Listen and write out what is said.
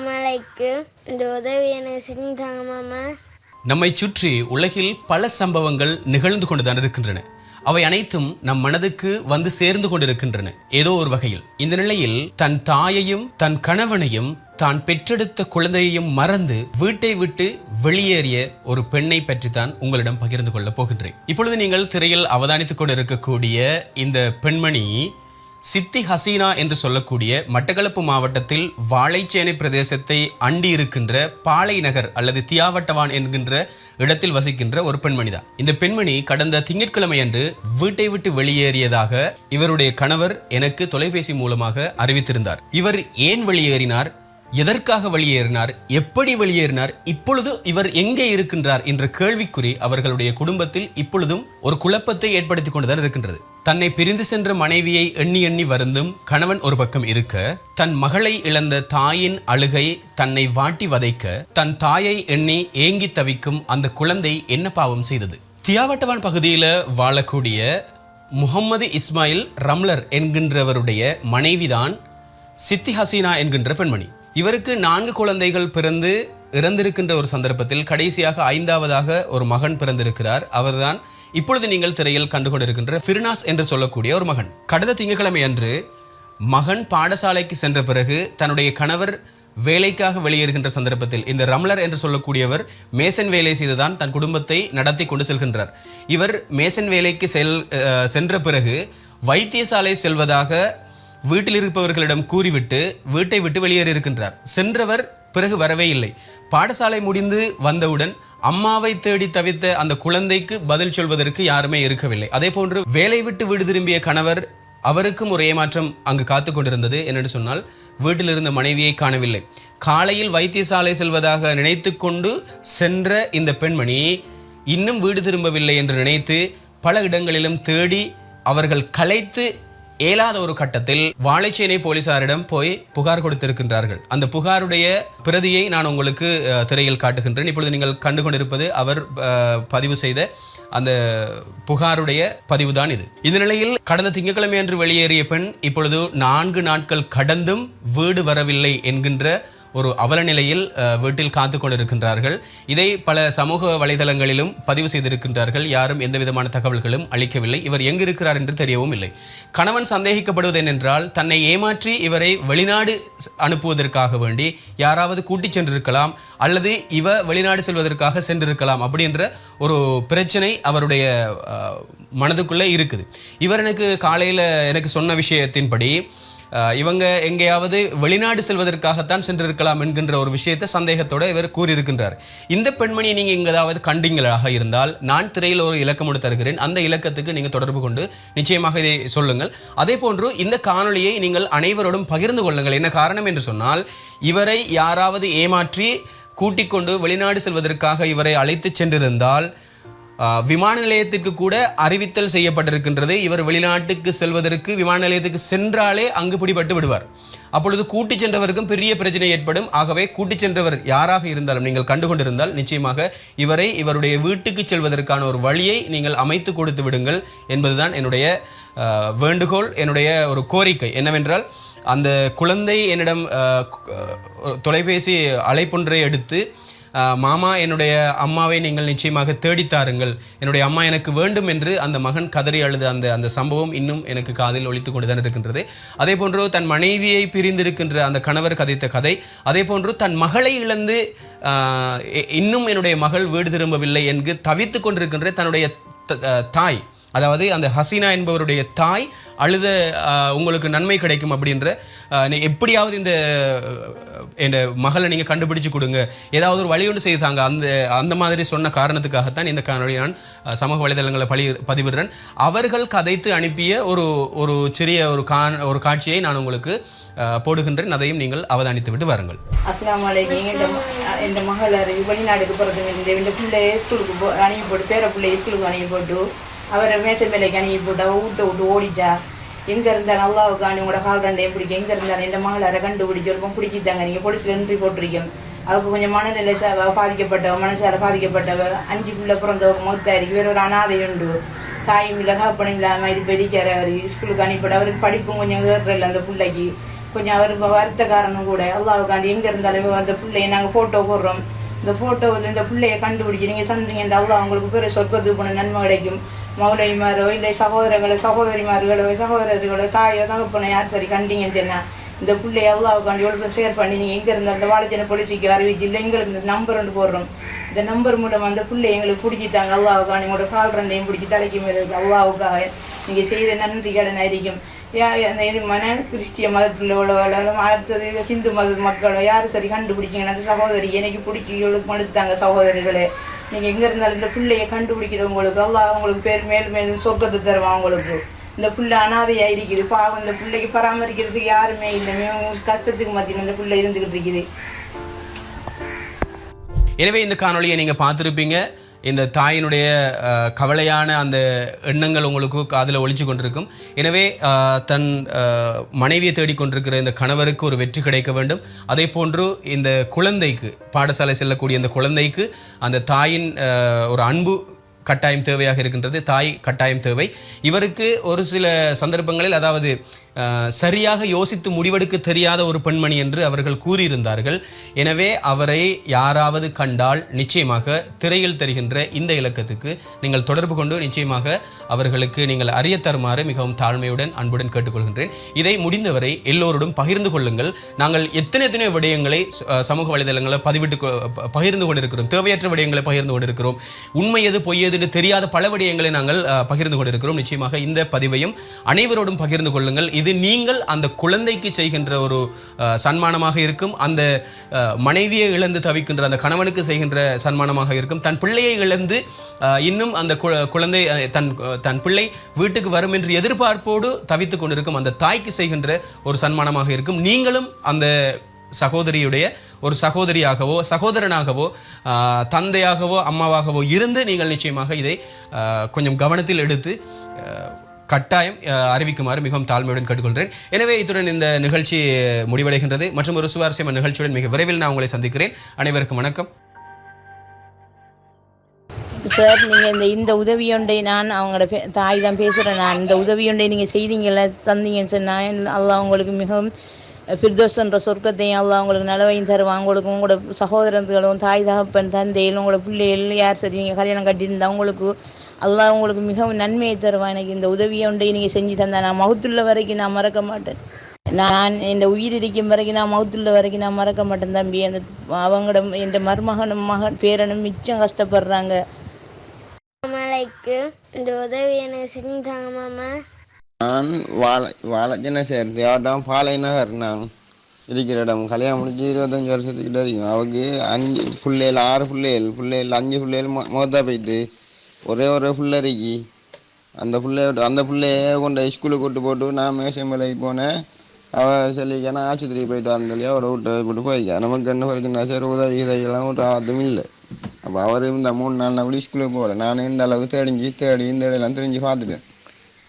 மலைக்கு இந்த உதவி எனக்கு மாமா. நம்மை சுற்றி உலகில் பல சம்பவங்கள் நிகழ்ந்து கொண்டுதான் இருக்கின்றன. அவை அனைத்தும் நம் மனதுக்கு வந்து சேர்ந்து கொண்டிருக்கின்றன ஏதோ ஒரு வகையில். இந்த நிலையில் தன் தாயையும் தன் கணவனையும் தான் பெற்றெடுத்த குழந்தையையும் மறந்து வீட்டை விட்டு வெளியேறிய ஒரு பெண்ணை பற்றி தான் உங்களிடம் பகிர்ந்து கொள்ளப் போகின்றேன். இப்பொழுது நீங்கள் திரையில் அவதானித்துக் கொண்டிருக்கக்கூடிய இந்த பெண்மணி சித்தி ஹசீனா என்று சொல்லக்கூடிய மட்டக்களப்பு மாவட்டத்தில் வாழைச்சேனை பிரதேசத்தை அண்டி இருக்கின்ற பாலை நகர் அல்லது தியாவட்டவான் என்கின்ற இடத்தில் வசிக்கின்ற ஒரு பெண்மணி தான் இந்த பெண்மணி கடந்த திங்கட்கிழமை அன்று வீட்டை விட்டு வெளியேறியதாக இவருடைய கணவர் எனக்கு தொலைபேசி மூலமாக அறிவித்திருந்தார். இவர் ஏன் வெளியேறினார்? எதற்காக வெளியேறினார்? எப்படி வெளியேறினார்? இப்பொழுது இவர் எங்கே இருக்கின்றார்? என்ற கேள்விக்குறி அவர்களுடைய குடும்பத்தில் இப்பொழுதும் ஒரு குழப்பத்தை ஏற்படுத்தி கொண்டுதான் இருக்கின்றது. தன்னை பிரிந்து சென்ற மனைவியை எண்ணி எண்ணி வருந்தும் கணவன் ஒரு பக்கம் இருக்க தன் மகளை இழந்த தாயின் அழுகை தன்னை வாட்டி வதைக்க தன் தாயை எண்ணி ஏங்கி தவிக்கும் அந்த குழந்தை என்ன பாவம் செய்தது? தியாவட்டவான் பகுதியில் வாழக்கூடிய முகம்மது இஸ்மாயில் ரம்லர் என்கின்றவருடைய மனைவிதான் சித்தி ஹசீனா என்கின்ற பெண்மணி. இவருக்கு நான்கு குழந்தைகள் பிறந்து இறந்திருக்கின்ற ஒரு சந்தர்ப்பத்தில் கடைசியாக ஐந்தாவதாக ஒரு மகன் பிறந்திருக்கிறார். அவர்தான் இப்பொழுது நீங்கள் திரையில் கண்டுகொண்டிருக்கின்ற ஃபிர்னாஸ் என்று சொல்லக்கூடிய ஒரு மகன். கடந்த திங்கட்கிழமை அன்று மகன் பாடசாலைக்கு சென்ற பிறகு தன்னுடைய கணவர் வேலைக்காக வெளியேறுகின்ற சந்தர்ப்பத்தில் இந்த ரம்லர் என்று சொல்லக்கூடியவர் மேசன் வேலை செய்துதான் தன் குடும்பத்தை நடத்தி கொண்டு செல்கின்றார். இவர் மேசன் வேலைக்கு செல் சென்ற பிறகு வைத்தியசாலை செல்வதாக வீட்டில் இருப்பவர்களிடம் கூறிவிட்டு வீட்டை விட்டு வெளியேறி இருக்கின்றார் சென்றவர் பிறகு வரவே இல்லை. பாடசாலை முடிந்து வந்தவுடன் அம்மாவை தேடி தவித்த அந்த குழந்தைக்கு பதில் சொல்வதற்கு யாருமே இருக்கவில்லை. அதே போன்று வேலை விட்டு வீடு திரும்பிய கணவர் அவருக்கும் ஒரு ஏமாற்றம் அங்கு காத்து கொண்டிருந்தது என்னென்னு சொன்னால் வீட்டில் இருந்த மனைவியை காணவில்லை. காலையில் வைத்தியசாலை செல்வதாக நினைத்து கொண்டு சென்ற இந்த பெண்மணி இன்னும் வீடு திரும்பவில்லை என்று நினைத்து பல இடங்களிலும் தேடி அவர்கள் கலைத்து இயலாத ஒரு கட்டத்தில் வாழைச்சேனை போலீசாரிடம் போய் புகார் கொடுத்திருக்கின்றார்கள். அந்த புகாருடைய பிரதியை நான் உங்களுக்கு திரையில் காட்டுகின்றேன். இப்பொழுது நீங்கள் கண்டுகொண்டிருப்பது அவர் பதிவு செய்த அந்த புகாருடைய பதிவுதான் இது. இந்த நிலையில் கடந்த திங்கட்கிழமை அன்று வெளியேறிய பெண் இப்பொழுது நான்கு நாட்கள் கடந்தும் வீடு வரவில்லை என்கின்ற ஒரு அவல நிலையில் வீட்டில் காத்து கொண்டிருக்கின்றார்கள். இதை பல சமூக வலைதளங்களிலும் பதிவு செய்திருக்கின்றார்கள். யாரும் எந்த விதமான தகவல்களும் அளிக்கவில்லை. இவர் எங்கிருக்கிறார் என்று தெரியவும் இல்லை. கணவன் சந்தேகிக்கப்படுவது என்னென்றால் தன்னை ஏமாற்றி இவரை வெளிநாடு அனுப்புவதற்காக வேண்டி யாராவது கூட்டிச் சென்றிருக்கலாம் அல்லது இவ வெளிநாடு செல்வதற்காக சென்றிருக்கலாம் அப்படின்ற ஒரு பிரச்சனை அவருடைய மனதுக்குள்ளே இருக்குது. இவர் எனக்கு காலையில் எனக்கு சொன்ன விஷயத்தின்படி இவங்க எங்கேயாவது வெளிநாடு செல்வதற்காகத்தான் சென்றிருக்கலாம் என்கின்ற ஒரு விஷயத்தை சந்தேகத்தோட இவர் கூறியிருக்கின்றார். இந்த பெண்மணியை நீங்கள் எங்காவது கண்டீங்களாக இருந்தால் நான் திரையில் ஒரு இலக்கம் தருகிறேன். அந்த இலக்கத்துக்கு நீங்கள் தொடர்பு கொண்டு நிச்சயமாக இதை சொல்லுங்கள். அதே போன்று இந்த காணொலியை நீங்கள் அனைவரோடும் பகிர்ந்து கொள்ளுங்கள். என்ன காரணம் என்று சொன்னால் இவரை யாராவது ஏமாற்றி கூட்டிக் கொண்டு வெளிநாடு செல்வதற்காக இவரை அழைத்துச் சென்றிருந்தால் விமான நிலையத்திற்கு கூட அறிவித்தல் செய்யப்பட்டிருக்கின்றது. இவர் வெளிநாட்டுக்கு செல்வதற்கு விமான நிலையத்துக்கு சென்றாலே அங்கு பிடிபட்டு விடுவார். அப்பொழுது கூட்டி சென்றவருக்கும் பெரிய பிரச்சனை ஏற்படும். ஆகவே கூட்டி சென்றவர் யாராக இருந்தாலும் நீங்கள் கண்டுகொண்டிருந்தால் நிச்சயமாக இவரை இவருடைய வீட்டுக்கு செல்வதற்கான ஒரு வழியை நீங்கள் அமைத்து கொடுத்து விடுங்கள் என்பதுதான் என்னுடைய வேண்டுகோள் என்னுடைய ஒரு கோரிக்கை. என்னவென்றால் அந்த குழந்தை என்னிடம் தொலைபேசி அழைப்பொன்றை எடுத்து மாமா என்னுடைய அம்மாவை நீங்கள் நிச்சயமாக தேடித்தாருங்கள் என்னுடைய அம்மா எனக்கு வேண்டும் என்று அந்த மகன் கதறி அழுத அந்த அந்த சம்பவம் இன்னும் எனக்கு காதில் ஒழித்து கொண்டுதான் இருக்கின்றது. அதே போன்று தன் மனைவியை பிரிந்திருக்கின்ற அந்த கணவர் கதைத்த கதை. அதே போன்று தன் மகளை இழந்து இன்னும் என்னுடைய மகள் வீடு திரும்பவில்லை என்று தவித்து கொண்டிருக்கின்ற தன்னுடைய த- தாய். அதாவது அந்த ஹசீனா என்பவருடைய தாய் அழுத உங்களுக்கு நன்மை கிடைக்கும் அப்படின்ற எப்படியாவது இந்த என் மகளை நீங்கள் கண்டுபிடிச்சு கொடுங்க. ஏதாவது ஒரு வழி ஒன்று செய்தாங்க. அந்த அந்த மாதிரி சொன்ன காரணத்துக்காகத்தான் இந்த காணொலி நான் சமூக வலைதளங்களை பழி பதிவிடுறேன். அவர்கள் கதைத்து அனுப்பிய ஒரு ஒரு சிறிய ஒரு கா ஒரு காட்சியை நான் உங்களுக்கு போடுகின்றேன். அதையும் நீங்கள் அவதானித்து விட்டு வாருங்கள். அஸ்லாம் இந்த இந்த வெளிநாடுக்கு போகிறதுக்கு இந்த இந்த ஸ்கூலுக்கு போ போட்டு பேர பிள்ளைய ஸ்கூலுக்கு அனுப்பி போட்டு அவரை மேசை மேலே அனுப்பி போட்டா விட்டு விட்டு ஓடிட்டா. எங்கே இருந்தாலும் அல்லாவுக்கு அணி உங்களோட கால் ரெண்டையும் பிடிக்க எங்கே இருந்தாலும் இந்த மகளரை கண்டுபிடிச்சு ஒரு பிடிக்கிட்டாங்க. நீங்கள் போலீஸில் என்ட்ரி போட்டிருக்கோம் அவருக்கு கொஞ்சம் மனநிலை பாதிக்கப்பட்டவ மனசார பாதிக்கப்பட்டவ அஞ்சு பிள்ளை பிறந்தவ மொத்தாயிருக்கு வேற ஒரு அனாதை உண்டு. தாயும் இல்லை காப்பனும் இல்லாமல் இது பெரிக்கார் அவர். ஸ்கூலுக்கு அனுப்பிட அவருக்கு படிப்பும் கொஞ்சம் ஏறல அந்த பிள்ளைக்கு. கொஞ்சம் அவர் வருத்த காரணம் கூட. அல்லாவுக்காண்டி எங்க இருந்தாலும் அந்த பிள்ளைய நாங்கள் போட்டோ போடுறோம். இந்த ஃபோட்டோவில் இந்த பிள்ளையை கண்டுபிடிச்சி நீங்கள் இந்த அவ்வளோ அவங்களுக்கு பேர் சொர்க்கத்துக்கு போன நன்மை கிடைக்கும் மௌலவிமாரோ இல்லை சகோதரர்களோ சகோதரிமார்களோ சகோதரர்களோ தாயோ தகப்பனோ யார் சரி கண்டிங்கன்னு சொன்னா இந்த பிள்ளையை அவ்வளோவுக்காண்டி எவ்வளோ ஷேர் பண்ணி நீங்கள் எங்கே இருந்தால் அந்த வாழைச்சனை பொலிசிக்கு அறிவிச்சு இல்லை எங்களுக்கு இந்த நம்பர் ஒன்று போடுறோம். இந்த நம்பர் மூலம் அந்த பிள்ளை எங்களுக்கு பிடிச்சிட்டாங்க அல்லாவுக்காண்டி உங்களோட கால் ரெண்டையும் பிடிச்சி தலைக்கு மேலே அல்லாவுக்காக நீங்கள் செய்த நன்றி கடன் அறிக்கும் இது மன கிறிஸ்டிய மதத்தில் உள்ளவர்களும் அடுத்தது ஹிந்து மத மக்களோ யார் சரி கண்டுபிடிச்சிங்கன்னா அந்த சகோதரி எனக்கு பிடிக்க இவளுக்கு மடுத்தாங்க சகோதரிகளே நீங்கள் எங்கே இருந்தாலும் இந்த பிள்ளையை கண்டுபிடிக்கிறவங்களுக்கு எல்லாம் அவங்களுக்கு பேர் மேலும் மேலும் சொர்க்கத்தை தருவான் அவங்களுக்கு இந்த பிள்ளை அனாதையாக இருக்குது பாவம் இந்த பிள்ளைக்கு பராமரிக்கிறதுக்கு யாருமே இல்லை கஷ்டத்துக்கு மத்தியில் இந்த பிள்ளை இருந்துக்கிட்டு இருக்குது எனவே இந்த காணொளியை நீங்கள் பார்த்துருப்பீங்க. இந்த தாயினுடைய கவலையான அந்த எண்ணங்கள் உங்களுக்கு காதில் ஒழிச்சு கொண்டிருக்கும். எனவே தன் மனைவியை தேடிக்கொண்டிருக்கிற இந்த கணவருக்கு ஒரு வெற்றி கிடைக்க வேண்டும். அதே போன்று இந்த குழந்தைக்கு பாடசாலை செல்லக்கூடிய இந்த குழந்தைக்கு அந்த தாயின் ஒரு அன்பு கட்டாயம் தேவையாக இருக்கின்றது. தாய் கட்டாயம் தேவை. இவருக்கு ஒரு சில சந்தர்ப்பங்களில் அதாவது சரியாக யோசித்து முடிவெடுக்க தெரியாத ஒரு பெண்மணி என்று அவர்கள் கூறியிருந்தார்கள். எனவே அவரை யாராவது கண்டால் நிச்சயமாக திரையில் தருகின்ற இந்த இலக்கத்துக்கு நீங்கள் தொடர்பு கொண்டு நிச்சயமாக அவர்களுக்கு நீங்கள் அறிய தருமாறு மிகவும் தாழ்மையுடன் அன்புடன் கேட்டுக்கொள்கின்றேன். இதை முடிந்தவரை எல்லோருடன் பகிர்ந்து கொள்ளுங்கள். நாங்கள் எத்தனை எத்தனை விடயங்களை சமூக வலைதளங்களில் பதிவிட்டு கொ- பகிர்ந்து கொண்டிருக்கிறோம். தேவையற்ற விடயங்களை பகிர்ந்து கொண்டிருக்கிறோம். உண்மை எது பொய் எதுன்னு தெரியாத பல விடயங்களை நாங்கள் பகிர்ந்து கொண்டிருக்கிறோம். நிச்சயமாக இந்த பதிவையும் அனைவரோடும் பகிர்ந்து கொள்ளுங்கள். இது நீங்கள் அந்த குழந்தைக்கு செய்கின்ற ஒரு சன்மானமாக இருக்கும். அந்த மனைவியை இழந்து தவிக்கின்ற அந்த கணவனுக்கு செய்கின்ற சன்மானமாக இருக்கும். தன் பிள்ளையை இழந்து இன்னும் அந்த குழந்தை தன் தன் பிள்ளை வீட்டுக்கு வரும் என்று எதிர்பார்ப்போடு தவித்துக் கொண்டிருக்கும் அந்த தாய்க்கு செய்கின்ற ஒரு சன்மானமாக இருக்கும். நீங்களும் அந்த சகோதரியுடைய ஒரு சகோதரியாகவோ சகோதரனாகவோ தந்தையாகவோ அம்மாவாகவோ இருந்து நீங்கள் நிச்சயமாக இதை கொஞ்சம் கவனத்தில் எடுத்து கட்டாயம் அறிவிக்குமாறு மிகவும் தாழ்மையுடன் கேட்டுக்கொள்கிறேன். எனவே இத்துடன் இந்த நிகழ்ச்சி முடிவடைகின்றது. மற்றும் ஒரு சுவாரஸ்யமான நிகழ்ச்சியுடன் மிக விரைவில் நான் உங்களை சந்திக்கிறேன். அனைவருக்கும் வணக்கம். சார் நீங்கள் இந்த இந்த உதவியொன்றை நான் அவங்களோட பே தாய் தான் பேசுகிறேன் நான் இந்த உதவியொன்றை நீங்கள் செய்தீங்கல்ல தந்தீங்கன்னு சொன்னால் அல்லா உங்களுக்கு மிகவும் ஃபிர்தோஸ்ன்ற சொர்க்கத்தையும் அல்லா உங்களுக்கு நலவையும் தருவான். அவங்களுக்கு உங்களோட சகோதரர்களும் தாய் தகப்பன் தந்தையில் உங்களோட பிள்ளைகள் யார் சரி நீங்கள் கல்யாணம் கட்டியிருந்தா அவங்களுக்கு அல்லாஹ் உங்களுக்கு மிகவும் நன்மையை தருவான். எனக்கு இந்த உதவியொண்டை நீங்கள் செஞ்சு தந்தா நான் மகத்துள்ள வரைக்கும் நான் மறக்க மாட்டேன். நான் இந்த உயிர் இருக்கும் வரைக்கும் நான் மவுத்துள்ள வரைக்கும் நான் மறக்க மாட்டேன் தம்பி. அந்த அவங்களோட என் மருமகனும் மகன் பேரனும் மிச்சம் கஷ்டப்படுறாங்க. இந்த உதவி எனக்கு செஞ்சு தாங்க மாமா. நான் வாழ வாழைச்சனை சேர்ந்து அவட்டம் பாலை நகர் நான் இருக்கிற இடம். கல்யாணம் முடிஞ்சு இருபத்தஞ்சி வருஷத்துக்கிட்ட இருக்கும் அவருக்கு அஞ்சு பிள்ளைகள் ஆறு பிள்ளைகள் பிள்ளைகள் அஞ்சு பிள்ளைகள் மொ மொத்தம் போயிட்டு ஒரே ஒரு பிள்ளை அந்த பிள்ளைய அந்த பிள்ளைய கொண்டு ஸ்கூலுக்கு கூட்டு போட்டு நான் மேசம் வேலைக்கு போனேன். அவள் சொல்லிக்கான நான் ஆஸ்பத்திரிக்கு போயிட்டு வரேன் சொல்லி அவரை விட்டு போட்டு போய்க்க நமக்கு என்ன பிரச்சனை சரி உதவி உதவியெல்லாம் ஒரு ஆபத்தும் இல்லை. அப்போ அவர் இந்த மூணு நாள் அப்படி ஸ்கூலுக்கு போகல. நான் இந்த அளவுக்கு தேடிஞ்சு தேடி இந்த இடையெல்லாம் தெரிஞ்சு பார்த்துட்டேன்.